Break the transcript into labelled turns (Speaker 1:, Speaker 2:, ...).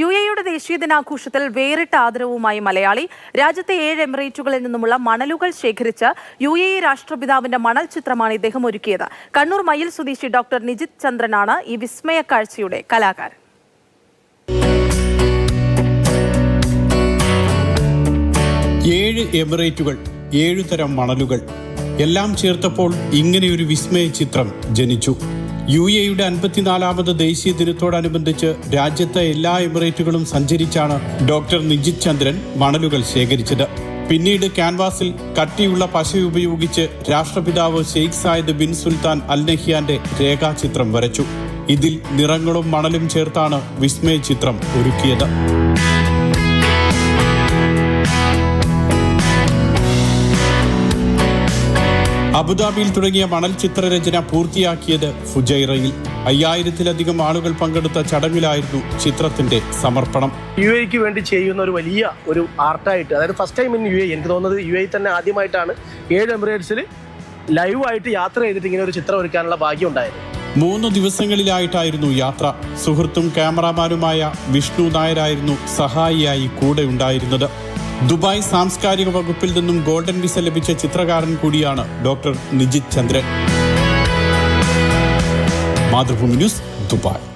Speaker 1: U എയുടെ ദേശീയ ദിനാഘോഷത്തിൽ വേറിട്ട ആദരവുമായി മലയാളി രാജ്യത്തെ ഏഴ് എമിറേറ്റുകളിൽ നിന്നുമുള്ള മണലുകൾ ശേഖരിച്ച് യു എ രാഷ്ട്രപിതാവിന്റെ മണൽ ചിത്രമാണ് ഇദ്ദേഹം ഒരുക്കിയത്. കണ്ണൂർ മയിൽ സ്വദേശി ഡോക്ടർ നിജിത് ചന്ദ്രനാണ് ഈ വിസ്മയ കാഴ്ചയുടെ കലാകാരൻ.
Speaker 2: ഏഴ് എമിറേറ്റുകൾ ഏഴു തരം മണലുകൾ എല്ലാം ചേർത്തപ്പോൾ ഇങ്ങനെയൊരു വിസ്മയ ചിത്രം ജനിച്ചു. യു എയുടെ അൻപത്തിനാലാമത് ദേശീയ ദിനത്തോടനുബന്ധിച്ച് രാജ്യത്തെ എല്ലാ എമിറേറ്റുകളും സഞ്ചരിച്ചാണ് ഡോക്ടർ നിജിത് ചന്ദ്രൻ മണലുകൾ ശേഖരിച്ചത്. പിന്നീട് ക്യാൻവാസിൽ കട്ടിയുള്ള പശ ഉപയോഗിച്ച് രാഷ്ട്രപിതാവ് Sheikh Zayed bin Sultan Al നഹിയാന്റെ രേഖാചിത്രം വരച്ചു. ഇതിൽ നിറങ്ങളും മണലും ചേർത്താണ് വിസ്മയ ചിത്രം ഒരുക്കിയത്. അബുദാബിയിൽ തുടങ്ങിയ മണൽ ചിത്രരചന പൂർത്തിയാക്കിയത് ഫുജൈറയിൽ. അയ്യായിരത്തിലധികം ആളുകൾ പങ്കെടുത്ത ചടങ്ങിലായിരുന്നു ചിത്രത്തിന്റെ സമർപ്പണം.
Speaker 3: യു എക്ക് വേണ്ടി ചെയ്യുന്ന ഒരു വലിയ ഒരു ആർട്ടായിട്ട് അതായത് first time in U A എനിക്ക് തോന്നുന്നത് യു എ തന്നെ ആദ്യമായിട്ടാണ് ഏഴ് എമിറേറ്റ്സിൽ ലൈവായിട്ട് യാത്ര ചെയ്തിട്ട് ഇങ്ങനെ ഒരു ചിത്രം ഒരുക്കാനുള്ള ഭാഗ്യം ഉണ്ടായത്.
Speaker 2: മൂന്ന് ദിവസങ്ങളിലായിട്ടായിരുന്നു യാത്ര. സുഹൃത്തും ക്യാമറാമാനുമായ വിഷ്ണു നായരായിരുന്നു സഹായിയായി കൂടെ ഉണ്ടായിരുന്നത്. ദുബായ് സാംസ്കാരിക വകുപ്പിൽ നിന്നും ഗോൾഡൻ വിസ ലഭിച്ച ചിത്രകാരൻ കൂടിയാണ് doctor Nijith Chandran. Mathrubhumi news Dubai.